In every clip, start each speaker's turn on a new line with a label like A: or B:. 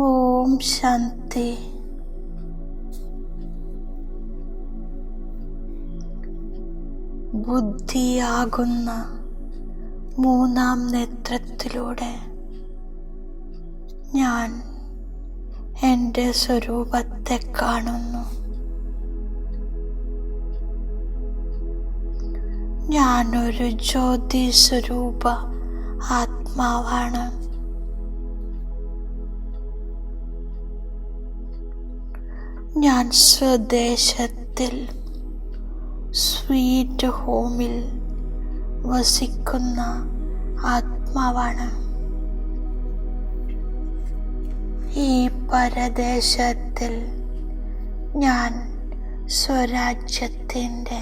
A: ഓം ശാന്തി. ബുദ്ധിയാകുന്ന മൂന്നാം നേത്രത്തിലൂടെ ഞാൻ എന്റെ സ്വരൂപത്തെ കാണുന്നു. ഞാനൊരു ജ്യോതി സ്വരൂപ ആത്മാവാണ്. ഞാൻ സ്വദേശത്തിൽ സ്വീറ്റ് ഹോമിൽ വസിക്കുന്ന ആത്മാവാണ്. ഈ പരദേശത്തിൽ ഞാൻ സ്വരാജ്യത്തിന്റെ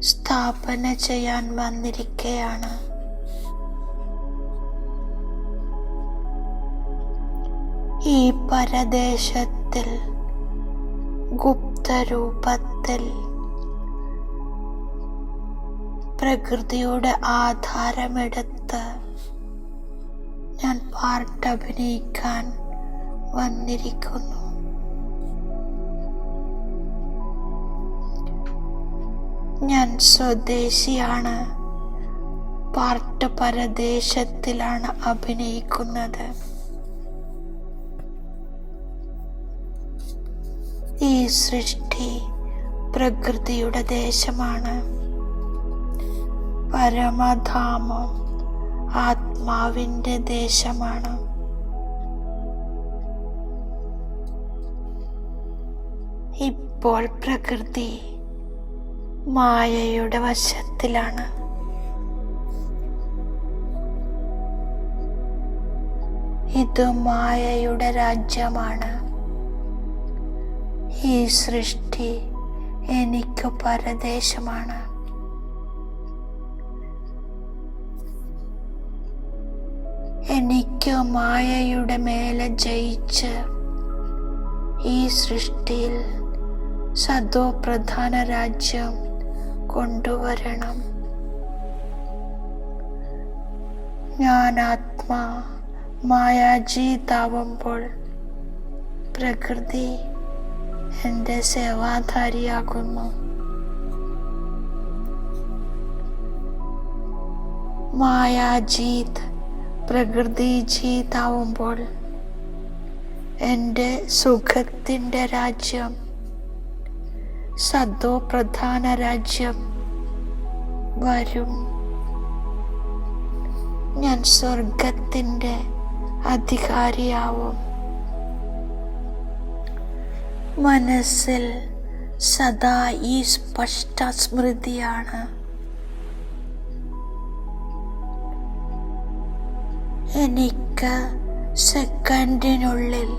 A: സ്ഥാപന ചെയ്യാൻ വന്നിരിക്കുകയാണ് ഈ പരദേശത്തിൽ ഗുപ്തരൂപത്തിൽ പ്രകൃതിയുടെ ആധാരമെടുത്ത് ഞാൻ പാർട്ട് അഭിനയിക്കാൻ വന്നിരിക്കുന്നു. ഞാൻ സ്വദേശിയാണ്. പാർട്ട് പരദേശത്തിലാണ് അഭിനയിക്കുന്നത്. ഈ സൃഷ്ടി പ്രകൃതിയുടെ ദേശമാണ്. പരമധാമം ആത്മാവിന്റെ ദേശമാണ്. ഇപ്പോൾ പ്രകൃതി മായയുടെ വശത്തിലാണ്. ഇത് മായയുടെ രാജ്യമാണ്. ഈ സൃഷ്ടി എനിക്ക് പരദേശമാണ്. എനിക്ക് മായയുടെ മേലെ ജയിച്ച് ഈ സൃഷ്ടിയിൽ സദോ പ്രധാന രാജ്യം കൊണ്ടുവരണം. ഞാൻ ആത്മാ മായാജീതാവുമ്പോൾ പ്രകൃതി എന്റെ സേവാധാരിയാകുന്നു മായാജീത് പ്രകൃതി ജീതാവുമ്പോൾ എന്റെ സുഖത്തിന്റെ രാജ്യം സദോ പ്രധാന രാജ്യം വരും. ഞാൻ സ്വർഗത്തിന്റെ അധികാരിയാവും. മനസ്സിൽ സദാ ഈ സ്പഷ്ട സ്മൃതിയാണ് എനിക്ക് സെക്കൻഡിനുള്ളിൽ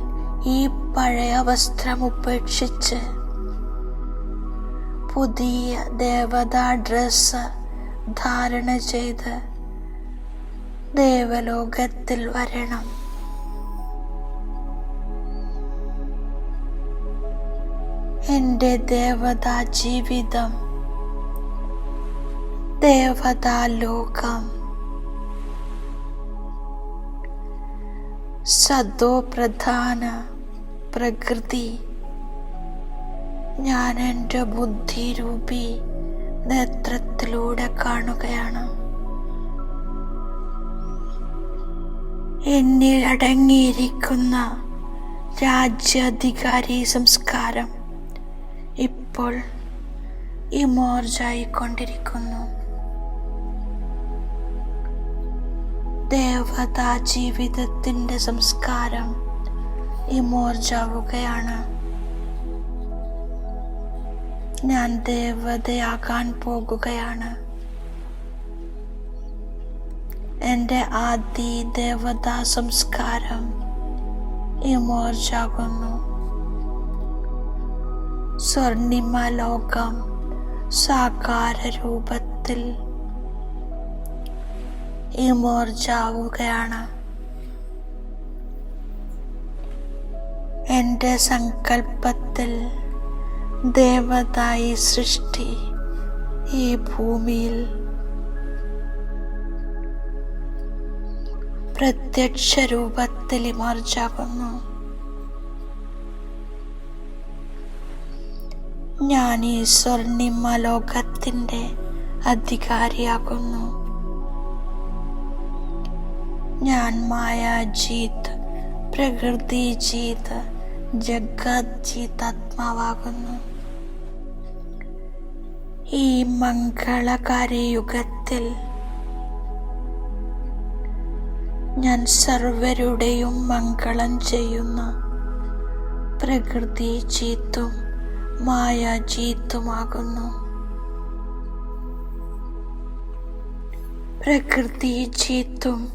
A: ഈ പഴയ വസ്ത്രം ഉപേക്ഷിച്ച് പുതിയ ദേവതാ ഡ്രസ്സ് ധാരണ ചെയ്ത് ദേവലോകത്തിൽ വരണം. എന്റെ ദേവതാ ജീവിതം ദേവതാ ലോകം. സദോ പ്രധാന പ്രകൃതി ഞാൻ എന്റെ ബുദ്ധിരൂപി നേത്രത്തിലൂടെ കാണുകയാണ്. എന്നിൽ അടങ്ങിയിരിക്കുന്ന രാജ്യാധികാരി സംസ്കാരം. ഇപ്പോൾ ഇമോർജായിക്കൊണ്ടിരിക്കുന്നു ദേവതാ ജീവിതത്തിന്റെ സംസ്കാരം ഇമോർജാവുകയാണ് ഞാൻ ദേവതയാകാൻ പോകുകയാണ്. എന്റെ ആദി ദേവതാ സംസ്കാരം ഇമോർജാകുന്നു സ്വർണിമ ലോകം സാകാര രൂപത്തിൽ ഇമോർജാവുകയാണ്. എന്റെ സങ്കല്പത്തിൽ ദേവതായി സൃഷ്ടി ഈ ഭൂമിയിൽ പ്രത്യക്ഷ രൂപത്തിൽ ഇമർജാകുന്നു ഞാൻ ഈ സ്വർണിമ ലോകത്തിന്റെ അധികാരിയാകുന്നു. ഞാൻ മായാജീത് പ്രകൃതി ജീത് ജഗത് ജീത് ആത്മാവാകുന്നു. ഈ മംഗളകാരി യുഗത്തിൽ ഞാൻ സർവരുടെയും മംഗളം ചെയ്യുന്ന പ്രകൃതി ജീത്തും മായ ജീത്തുമാകുന്നു. പ്രകൃതി ജീത്തും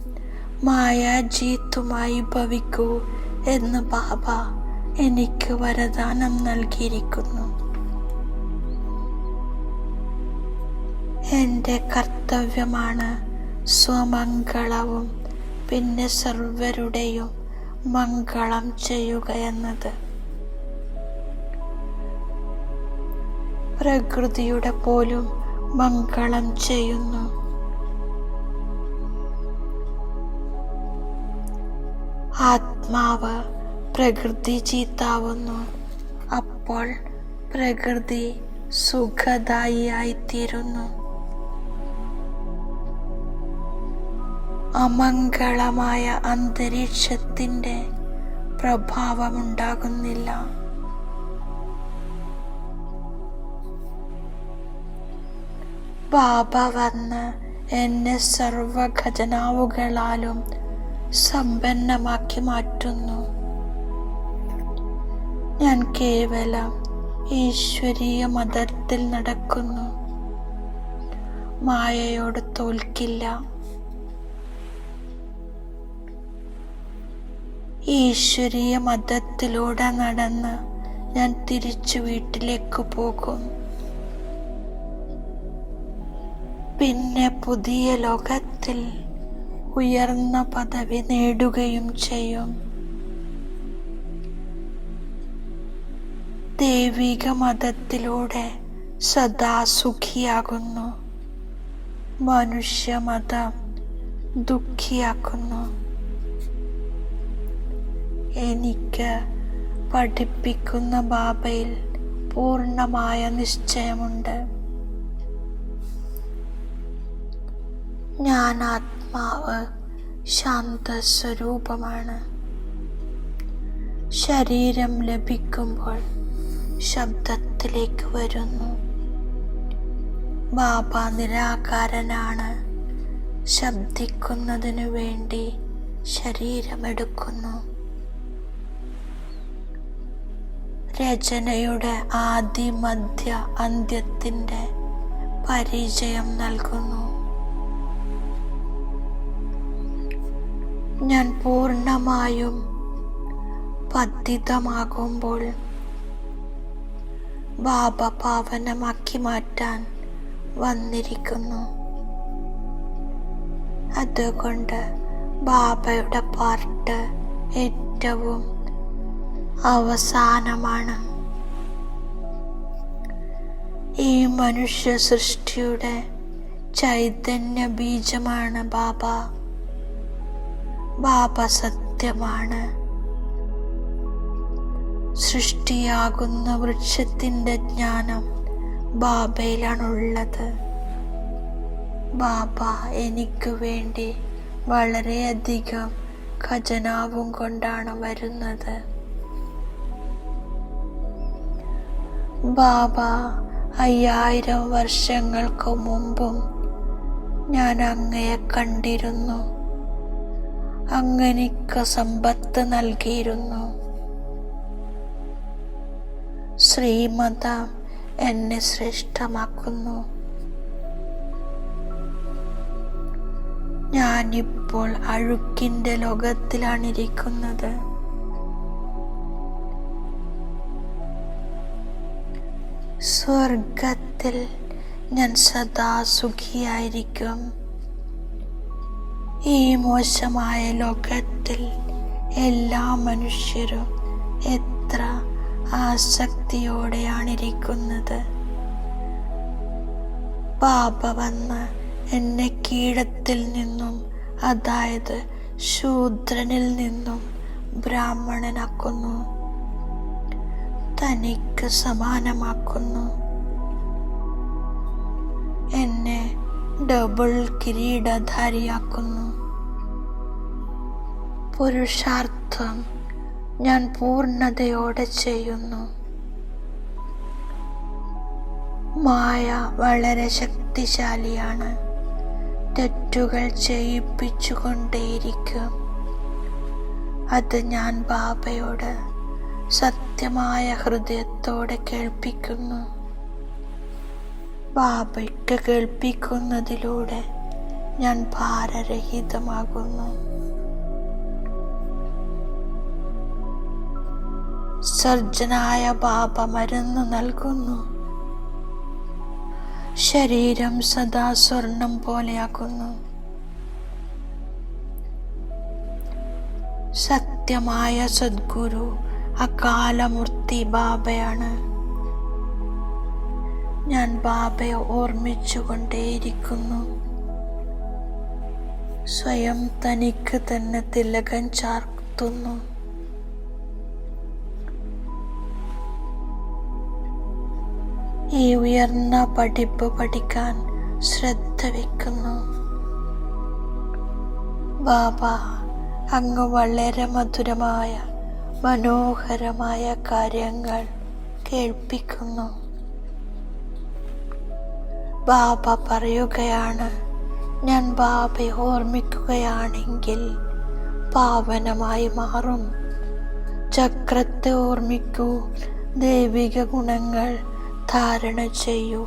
A: മായ ജീത്തുമായി ഭവിക്കൂ എന്ന് ബാബ എനിക്ക് വരദാനം നൽകിയിരിക്കുന്നു. എന്റെ കർത്തവ്യമാണ് സ്വമംഗളവും പിന്നെ സർവരുടെയും മംഗളം ചെയ്യുക എന്നത്. പ്രകൃതിയുടെ പോലും മംഗളം ചെയ്യുന്നു. ആത്മാവ് പ്രകൃതി ചീത്താവുന്നു. അപ്പോൾ പ്രകൃതി സുഖദായിയായിത്തീരുന്നു അമംഗളമായ അന്തരീക്ഷത്തിന്റെ പ്രഭാവമുണ്ടാകുന്നില്ല. ബാബ വന്ന് എന്നെ സർവ ഖജനാവുകളാലും സമ്പന്നമാക്കി മാറ്റുന്നു. ഞാൻ കേവലം ഈശ്വരീയ മതത്തിൽ നടക്കുന്നു. മായയോട് തോൽക്കില്ല. ഈശ്വരീയ മതത്തിലൂടെ നടന്ന് ഞാൻ തിരിച്ചു വീട്ടിലേക്ക് പോകും. പിന്നെ പുതിയ ലോകത്തിൽ ഉയർന്ന പദവി നേടുകയും ചെയ്യും. ദൈവിക മതത്തിലൂടെ സദാ സുഖിയാകുന്നു മനുഷ്യമതം ദുഃഖിയാക്കുന്നു. എനിക്ക് പഠിപ്പിക്കുന്ന ബാബയിൽ പൂർണമായ നിശ്ചയമുണ്ട്. ഞാൻ ആത്മാവ് ശാന്തസ്വരൂപമാണ്. ശരീരം ലഭിക്കുമ്പോൾ ശബ്ദത്തിലേക്ക് വരുന്നു. ബാബ നിരാകാരനാണ്. ശബ്ദിക്കുന്നതിനു വേണ്ടി ശരീരമെടുക്കുന്നു. രചനയുടെ ആദ്യ മധ്യ അന്ത്യത്തിന്റെ പരിചയം നൽകുന്നു. ഞാൻ പൂർണമായും പതിതമാകുമ്പോൾ ബാബ പാവനമാക്കി മാറ്റാൻ വന്നിരിക്കുന്നു. അതുകൊണ്ട് ബാബയുടെ പാർട്ട് ഏറ്റവും അവസാനമാണ്. ഈ മനുഷ്യ സൃഷ്ടിയുടെ ചൈതന്യ ബീജമാണ് ബാബ. ബാബ സത്യമാണ്. സൃഷ്ടിയാകുന്ന വൃക്ഷത്തിന്റെ ജ്ഞാനം ബാബയിലാണുള്ളത്. ബാബ എനിക്ക് വേണ്ടി വളരെയധികം ഖജനാവും കൊണ്ടാണ് വരുന്നത്. ബാബ അയ്യായിരം വർഷങ്ങൾക്ക് മുമ്പും ഞാൻ അങ്ങയെ കണ്ടിരുന്നു. അങ്ങനിക്ക് സമ്പത്ത് നൽകിയിരുന്നു. ശ്രീമതം എന്നെ ശ്രേഷ്ഠമാക്കുന്നു. ഞാനിപ്പോൾ അഴുക്കിന്റെ ലോകത്തിലാണിരിക്കുന്നത്. സ്വർഗത്തിൽ ഞാൻ സദാ സുഖിയായിരിക്കും. ഈ മോശമായ ലോകത്തിൽ എല്ലാ മനുഷ്യരും എത്ര ആസക്തിയോടെയാണിരിക്കുന്നത്. പാപ വന്ന് എന്നെ കീഴത്തിൽ നിന്നും അതായത് ശൂദ്രനിൽ നിന്നും ബ്രാഹ്മണനാക്കുന്നു. തനിക്ക് സമാനമാക്കുന്നു. എന്നെ ഡബിൾ കിരീടധാരിയാക്കുന്നു. പുരുഷാർത്ഥം ഞാൻ പൂർണതയോടെ ചെയ്യുന്നു. മായ വളരെ ശക്തിശാലിയാണ്. തെറ്റുകൾ ചെയ്യിപ്പിച്ചുകൊണ്ടേയിരിക്കും. അത് ഞാൻ ബാബയോട് സത്യമായ ഹൃദയത്തോടെ കേൾപ്പിക്കുന്നു. ബാബയ്ക്ക് കേൾപ്പിക്കുന്നതിലൂടെ ഞാൻ ഭാരരഹിതമാകുന്നു. സർജനായ ബാബ മരുന്ന് നൽകുന്നു. ശരീരം സദാ സ്വർണം പോലെയാക്കുന്നു. സത്യമായ സദ്ഗുരു അകാലമൂർത്തി ബാബയാണ്. ഞാൻ ബാബയെ ഓർമ്മിച്ചുകൊണ്ടേയിരിക്കുന്നു. സ്വയം തനിക്ക് തന്നെ തിലകം ചാർത്തുന്നു. ഈ ഉയർന്ന പഠിപ്പ് പഠിക്കാൻ ശ്രദ്ധ വയ്ക്കുന്നു ബാബ അങ്ങ് വളരെ മധുരമായ മനോഹരമായ കാര്യങ്ങൾ കേൾപ്പിക്കുന്നു. ബാബ പറയുകയാണ് ഞാൻ ബാബയെ ഓർമ്മിക്കുകയാണെങ്കിൽ പാവനമായി മാറും. ചക്രത്തെ ഓർമ്മിക്കൂ ദൈവിക ഗുണങ്ങൾ ധാരണ ചെയ്യൂ.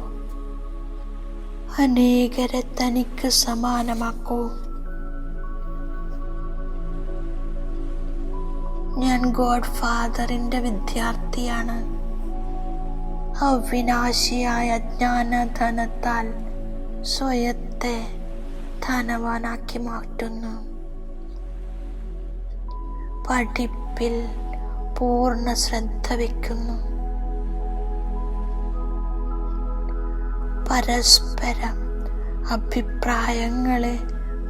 A: അനേകരെ തനിക്ക് സമാനമാക്കൂ. ഞാൻ ഗോഡ് ഫാദറിന്റെ വിദ്യാർത്ഥിയാണ്. അവിനാശിയായ ജ്ഞാനധനത്താൽ സ്വയത്തെ ധനവാനാക്കി മാറ്റുന്നു. പഠിപ്പിൽ പൂർണ ശ്രദ്ധ വയ്ക്കുന്നു. പരസ്പരം അഭിപ്രായങ്ങളെ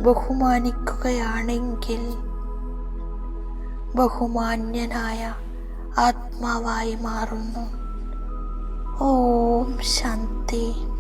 A: ബഹുമാനിക്കുകയാണെങ്കിൽ ബഹുമാന്യനായ ആത്മാവായി മാറുന്നു. ഓം ശാന്തി.